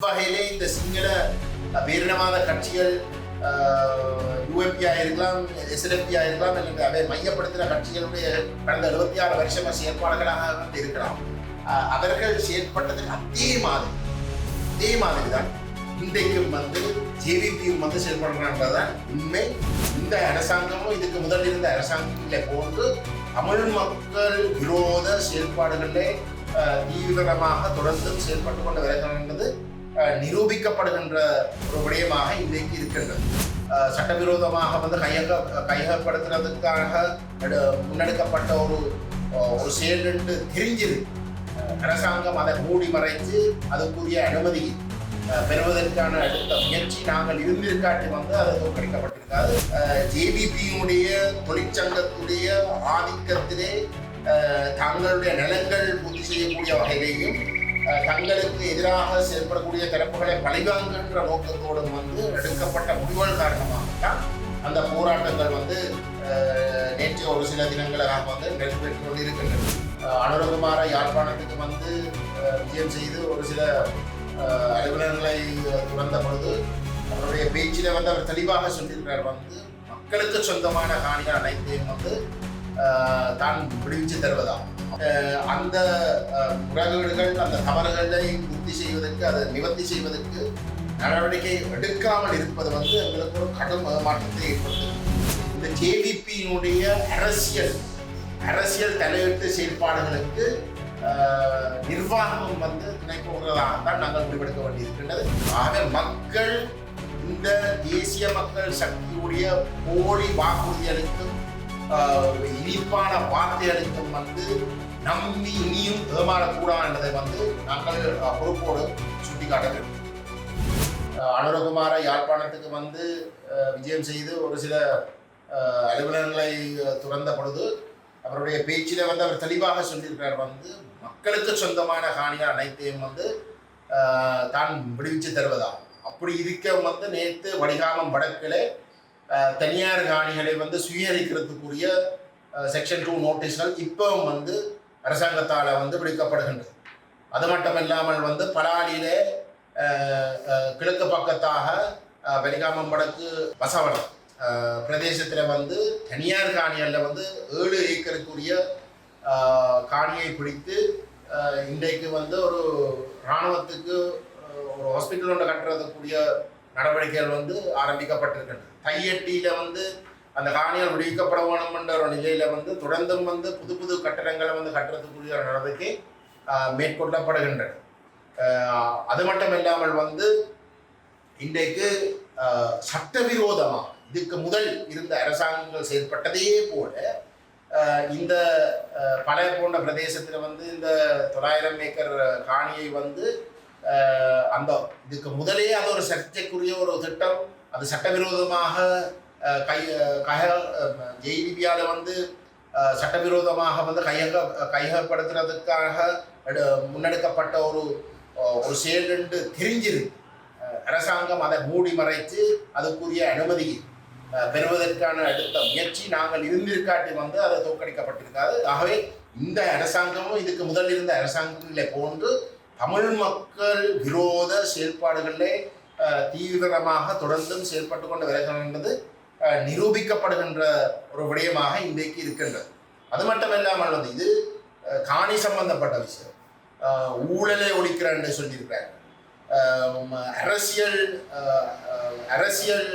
வகையிலே இந்த சிங்கள பேரினவாத கட்சிகள் யூஎப்பியா இருக்கலாம் எஸ்எல்எப்பியா இருக்கலாம் அல்லது மையப்படுத்தின கட்சிகளுடைய கடந்த எழுபத்தி ஆறு வருஷமா செயற்பாடுகளாக வந்து இருக்கலாம் அவர்கள் செயற்பட்டது அதே மாதிரி அதே மாதிரி தான் இன்றைக்கும் வந்து ஜேவிபியும் வந்து செயல்படுறான்றதான் உண்மை. இந்த அரசாங்கமும் இதுக்கு முதல் இருந்த அரசாங்கத்திலே போன்று தமிழ் மக்கள் விரோத செயல்பாடுகளிலே தீவிரமாக தொடர்ந்து செயல்பட்டு கொண்டு வருகிறது நிரூபிக்கப்படுகின்ற ஒரு விடயமாக இன்றைக்கு இருக்கின்றது. சட்டவிரோதமாக வந்து கையக கையகப்படுத்துறதுக்காக முன்னெடுக்கப்பட்ட ஒரு ஒரு செயல் என்று தெரிஞ்சிருக்கு அரசாங்கம் அதை மூடி மறைத்து அதுக்குரிய அனுமதி பெறுவதற்கான அடுத்த முயற்சி நாங்கள் இருந்திருக்காட்டி வந்து அது தோற்கடிக்கப்பட்டிருக்காது. ஜேபிபியினுடைய தொழிற்சங்கத்துடைய ஆதிக்கத்திலே தங்களுடைய நிலங்கள் பூர்த்தி செய்யக்கூடிய வகையிலேயும் தங்களுக்கு எதிராக செயல்படக்கூடிய தரப்புகளை பழிவாங்குகின்ற நோக்கத்தோடும் வந்து எடுக்கப்பட்ட முடிவுகள் காரணமாகத்தான் அந்த போராட்டங்கள் வந்து நேற்று ஒரு சில தினங்களாக வந்து நடைபெற்று கொண்டிருக்கின்றன அனுரகுமார யாழ்ப்பாணத்துக்கு வந்து விஜயம் செய்து ஒரு சில அலுவலர்களை அலுவலகங்களை துறந்த பொழுது அவருடைய பேச்சில் வந்து அவர் தெளிவாக சொல்லியிருக்கிறார். வந்து மக்களுக்கு சொந்தமான காணிகள் அனைத்தையும் வந்து தான் விடுவிச்சு தருவதாகும். அந்த முறைகேடுகள் அந்த தவறுகளை பூர்த்தி செய்வதற்கு அதை நிவர்த்தி செய்வதற்கு நடவடிக்கை எடுக்காமல் இருப்பது வந்து எங்களுக்கு ஒரு கடும் மாற்றத்தை ஏற்படுத்தும் இந்த ஜேவிபியினுடைய அரசியல் அரசியல் தலையீட்டு செயல்பாடுகளுக்கு நிர்வாகம் வந்து துணை போகிறதாகத்தான் நாங்கள் முடிவெடுக்க வேண்டியிருக்கின்றது. ஆக மக்கள் இந்த தேசிய மக்கள் சக்தியுடைய போலி வாக்குறுதிகளுக்கும் அளிக்கும் இனிப்பான வார்த்தைகளுக்கும் வந்து நம்பி இனியும் ஏமாறக்கூடாது என்பதை வந்து நாங்கள் ஆஹ், பொறுப்போடு சுட்டிக்காட்ட வேண்டும் அனுரகுமார யாழ்ப்பாணத்துக்கு வந்து விஜயம் செய்து ஒரு சில அலுவலர்களை அலுவலகங்களை துறந்த பொழுது அவருடைய பேச்சில் வந்து அவர் தெளிவாக சொல்லியிருக்கிறார். வந்து மக்களுக்கு சொந்தமான காணிகள் அனைத்தையும் வந்து தான் விடுவிச்சு தருவதா அப்படி இருக்க வந்து நேற்று வடிகாமம் வடக்கிலே தனியார் காணிகளை வந்து சுயரிக்கிறதுக்குரிய செக்ஷன் டூ நோட்டீஸ்கள் இப்போவும் வந்து அரசாங்கத்தால் வந்து விடுக்கப்படுகின்றது அது மட்டும் இல்லாமல் வந்து பலாலியிலே கிழக்கு பக்கத்தாக ஆஹ், வெலிகாமம் வடக்கு வசவனம் பிரதேசத்தில் வந்து தனியார் காணிகளில் வந்து ஏழு ஏக்கருக்குரிய காணியை பிடித்து இன்றைக்கு வந்து ஒரு இராணுவத்துக்கு ஒரு ஹாஸ்பிட்டல் ஒன்று கட்டுறதுக்குரிய நடவடிக்கைகள் வந்து ஆரம்பிக்கப்பட்டிருக்கின்றன. கையெட்டியில் வந்து அந்த காணிகள் விடுவிக்கப்பட வேணும்ன்ற ஒரு நிலையில் வந்து தொடர்ந்தும் வந்து புது புது கட்டடங்களை வந்து கட்டுறதுக்குரிய நடவடிக்கை மேற்கொள்ளப்படுகின்றன அது மட்டும் இல்லாமல் வந்து இன்றைக்கு சட்டவிரோதமாக இதுக்கு முதல் இருந்த அரசாங்கங்கள் செயற்பட்டதே போல இந்த ஆஹ், பழைய போன்ற பிரதேசத்தில் வந்து இந்த தொள்ளாயிரம் ஏக்கர் காணியை வந்து அந்த இதுக்கு முதலே அது ஒரு சர்ச்சைக்குரிய ஒரு திட்டம் அது சட்டவிரோதமாக கை கய ஜெய்டிபியால் வந்து சட்டவிரோதமாக வந்து கையக கையகப்படுத்துறதுக்காக முன்னெடுக்கப்பட்ட ஒரு ஒரு செயல் என்று தெரிஞ்சிருக்கு. அரசாங்கம் அதை மூடி மறைத்து அதுக்குரிய அனுமதி பெறுவதற்கான அடுத்த முயற்சி நாங்கள் இருந்திருக்காட்டி வந்து அதை தோற்கடிக்கப்பட்டிருக்காது. ஆகவே இந்த அரசாங்கமும் இதுக்கு முதல் இருந்த அரசாங்கங்களை போன்று தமிழ் மக்கள் விரோத செயல்பாடுகளிலே தீவிரமாக தொடர்ந்தும் செயல்பட்டு கொண்டு வருகிறது என்பது நிரூபிக்கப்படுகின்ற ஒரு விடயமாக இன்றைக்கு இருக்கின்றது. அது மட்டுமில்லாமல் வந்து இது காணி சம்பந்தப்பட்ட விஷயம். ஊழலை ஒழிக்கிறேன் சொல்லியிருக்கிறார். அரசியல் அரசியல்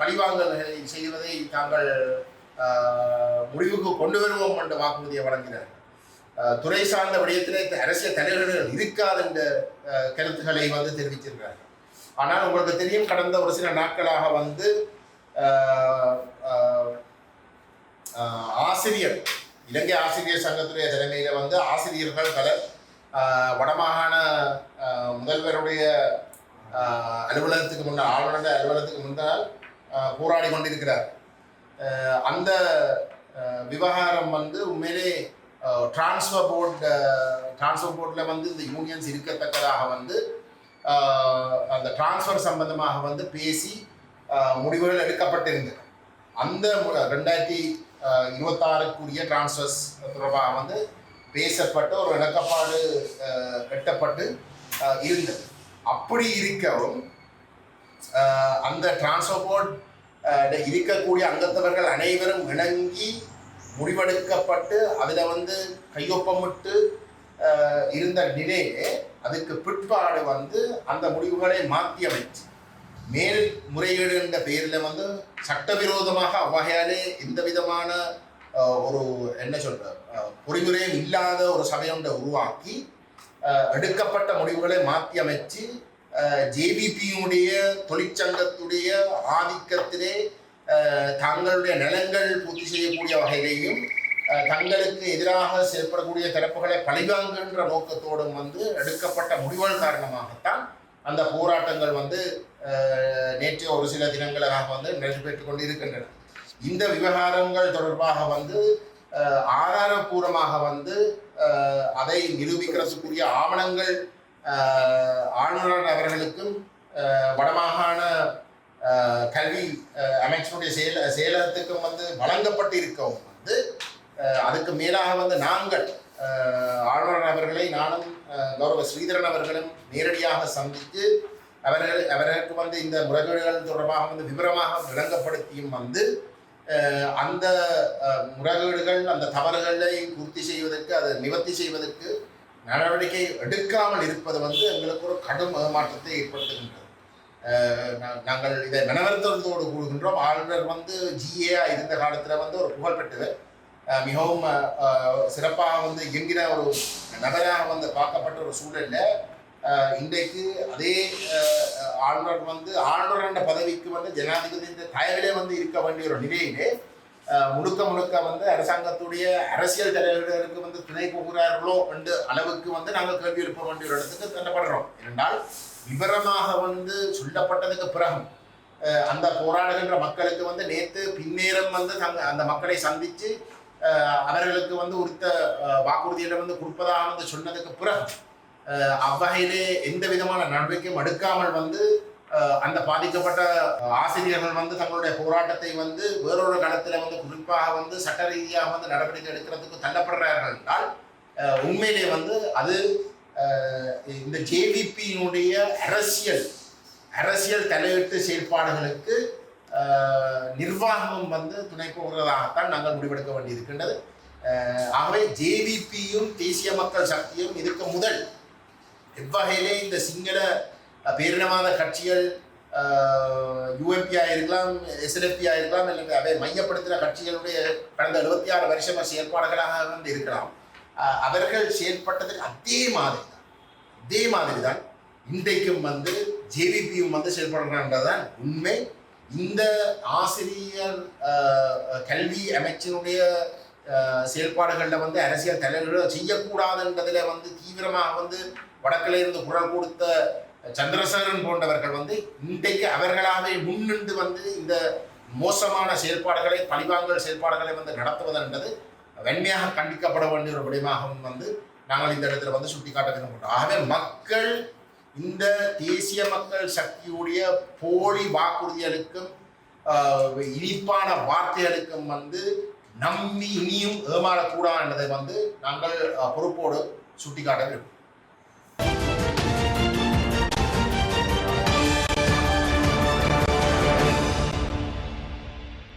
பழிவாங்கல்களை செய்வதை தாங்கள் முடிவுக்கு கொண்டு வருவோம் என்ற வாக்குறுதியை வழங்கினார். துறை சார்ந்த விடயத்திலே அரசியல் தலைவர்கள் இருக்காது என்ற கருத்துக்களை வந்து தெரிவித்திருக்கிறார் ஆனால் உங்களுக்கு தெரியும் கடந்த ஒரு சில நாட்களாக வந்து ஆசிரியர். இலங்கை ஆசிரியர் சங்கத்துடைய தலைமையில் வந்து ஆசிரியர்கள் பலர் வடமாகாண முதல்வருடைய அலுவலகத்துக்கு முன்னால் ஆளுநருடைய அலுவலகத்துக்கு முன்னால் போராடி கொண்டிருக்கிறார். அந்த விவகாரம் வந்து உண்மையிலே டிரான்ஸ்ஃபர் போர்டு டிரான்ஸ்ஃபர் போர்டில் வந்து இந்த யூனியன்ஸ் இருக்கத்தக்கதாக வந்து அந்த டிரான்ஸ்ஃபர் சம்பந்தமாக வந்து பேசி முடிவுகள் எடுக்கப்பட்டிருந்தது. அந்த ரெண்டாயிரத்தி இருபத்தாறுக்குரிய டிரான்ஸ்ஃபர்ஸ் தொடர்பாக வந்து பேசப்பட்ட ஒரு இணக்கப்பாடு கட்டப்பட்டு எட்டப்பட்டு இருந்தது. அப்படி இருக்கவும் அந்த டிரான்ஸ்ஃபர் போர்ட் இருக்கக்கூடிய அங்கத்தவர்கள் அனைவரும் இணங்கி முடிவெடுக்கப்பட்டு அதில் வந்து கையொப்பமிட்டு இருந்த நிலையிலே அதுக்கு பிற்பாடு வந்து அந்த முடிவுகளை மாற்றி அமைச்சு மேல் முறையீடு என்ற பெயரில் வந்து சட்டவிரோதமாக அவ்வகையாலே எந்த விதமான ஒரு என்ன சொல்ற பொறிமுறையும் இல்லாத ஒரு சபையொன்றை உருவாக்கி எடுக்கப்பட்ட முடிவுகளை மாற்றி அமைச்சு ஜேபிபியுடைய தொழிற்சங்கத்துடைய ஆதிக்கத்திலே தங்களுடைய நலன்கள் பூர்த்தி செய்யக்கூடிய வகையிலேயும் தங்களுக்கு எதிராக செயல்படக்கூடிய தரப்புகளை பழிவாங்குகின்ற நோக்கத்தோடும் வந்து எடுக்கப்பட்ட முடிவுகள் காரணமாகத்தான் அந்த போராட்டங்கள் வந்து நேற்று ஒரு சில தினங்களாக வந்து நடைபெற்றுக் கொண்டிருக்கின்றன. இந்த விவகாரங்கள் தொடர்பாக வந்து ஆதாரபூர்வமாக வந்து அதை நிரூபிக்கிறதுக்குரிய ஆவணங்கள் ஆளுநர் அவர்களுக்கும் வடமாகாண கல்வி அமைச்சருடைய செயல செயலகத்துக்கும் வந்து வழங்கப்பட்டு இருக்கவும் வந்து அதுக்கு மேலாக வந்து நாங்கள் ஆளுநர் அவர்களை நானும் கௌரவ ஸ்ரீதரன் அவர்களும் நேரடியாக சந்தித்து அவர்கள் அவர்களுக்கு வந்து இந்த முறைகேடுகள் தொடர்பாக வந்து விவரமாக விளங்கப்படுத்தியும் வந்து அந்த அஹ், முறைகேடுகள் அந்த தவறுகளை பூர்த்தி செய்வதற்கு அதை நிவர்த்தி செய்வதற்கு நடவடிக்கை எடுக்காமல் இருப்பது வந்து எங்களுக்கு ஒரு கடும் ஏமாற்றத்தை ஏற்படுத்துகின்றது. நாங்கள் இதை மனவருத்தத்தோடு கூறுகின்றோம். ஆளுநர் வந்து ஜிஏஆ இருந்த காலத்தில் வந்து ஒரு புகழ்பெற்றவர். மிகவும் சிறப்பாக வந்து இயங்கின ஒரு நபராக வந்து பார்க்கப்பட்ட ஒரு சூழலில் இன்றைக்கு அதே ஆளுநர் வந்து ஆளுநர் என்ற பதவிக்கு வந்து ஜனாதிபதி தயவிலே வந்து இருக்க வேண்டிய ஒரு நிலையிலே முழுக்க முழுக்க வந்து அரசாங்கத்துடைய அரசியல் தலைவர்களுக்கு வந்து துணை போகிறார்களோ என்ற அளவுக்கு வந்து நாங்கள் கேள்வி எழுப்ப வேண்டிய ஒரு இடத்துக்கு தள்ளப்படுறோம் என்றால் விவரமாக வந்து சொல்லப்பட்டதுக்கு பிறகு அந்த போராடுகின்ற மக்களுக்கு வந்து நேற்று பின்னேரம் வந்து அந்த மக்களை சந்தித்து அவர்களுக்கு வந்து உரித்த அஹ், வாக்குறுதிகளை வந்து கொடுப்பதாக வந்து சொன்னதுக்கு பிறகு அவ்வகையிலே எந்த விதமான நடவடிக்கையும் எடுக்காமல் வந்து அந்த பாதிக்கப்பட்ட ஆசிரியர்கள் வந்து தங்களுடைய போராட்டத்தை வந்து வேறொரு களத்தில் வந்து குறிப்பாக வந்து சட்ட ரீதியாக வந்து நடவடிக்கை எடுக்கிறதுக்கு தள்ளப்படுறார்கள் என்றால் உண்மையிலே வந்து அது இந்த ஜேவிபியினுடைய அரசியல் அரசியல் தலையீட்டு செயல்பாடுகளுக்கு நிர்வாகமும் வந்து துணை போகிறதாகத்தான் நாங்கள் முடிவெடுக்க வேண்டியிருக்கின்றது. ஆகவே ஜேவிபியும் தேசிய மக்கள் சக்தியும் இதுக்கு முதல் எவ்வகையிலே இந்த சிங்கள பேரினவாத கட்சிகள் யூஎம்பியாக இருக்கலாம் எஸ்எல்எஃபியாக இருக்கலாம் இல்லை அவை மையப்படுத்தின கட்சிகளுடைய கடந்த எழுபத்தி ஆறு வருஷமாக செயல்பாடுகளாக வந்து இருக்கலாம். அவர்கள் செயல்பட்டது அதே மாதிரி தான் அதே மாதிரி தான் இன்றைக்கும் வந்து ஜேவிபியும் வந்து செயல்படுறதுதான் உண்மை. இந்த ஆசிரியர் கல்வி அமைச்சருடைய செயல்பாடுகளில் வந்து அரசியல் தலைவர்கள் செய்யக்கூடாதுன்றதில் வந்து தீவிரமாக வந்து வடக்கில் இருந்து குரல் கொடுத்த சந்திரசேகரன் போன்றவர்கள் வந்து இன்றைக்கு அவர்களாகவே முன்னின்று வந்து இந்த மோசமான செயல்பாடுகளை பழிவாங்கல் செயல்பாடுகளை வந்து நடத்துவதென்றது வன்மையாக கண்டிக்கப்பட வேண்டிய ஒரு விடயமாகவும் வந்து நாங்கள் இந்த இடத்துல வந்து சுட்டிக்காட்ட விரும்புகிறோம். ஆகவே மக்கள் இந்த தேசிய மக்கள் சக்தியுடைய போலி வாக்குறுதிகளுக்கும் இனிப்பான வார்த்தைகளுக்கும் வந்து நம்பி இனியும் ஏமாறக்கூடாது என்பதை வந்து நாங்கள் பொறுப்போடு சுட்டிக்காட்ட விரும்புகிறோம்.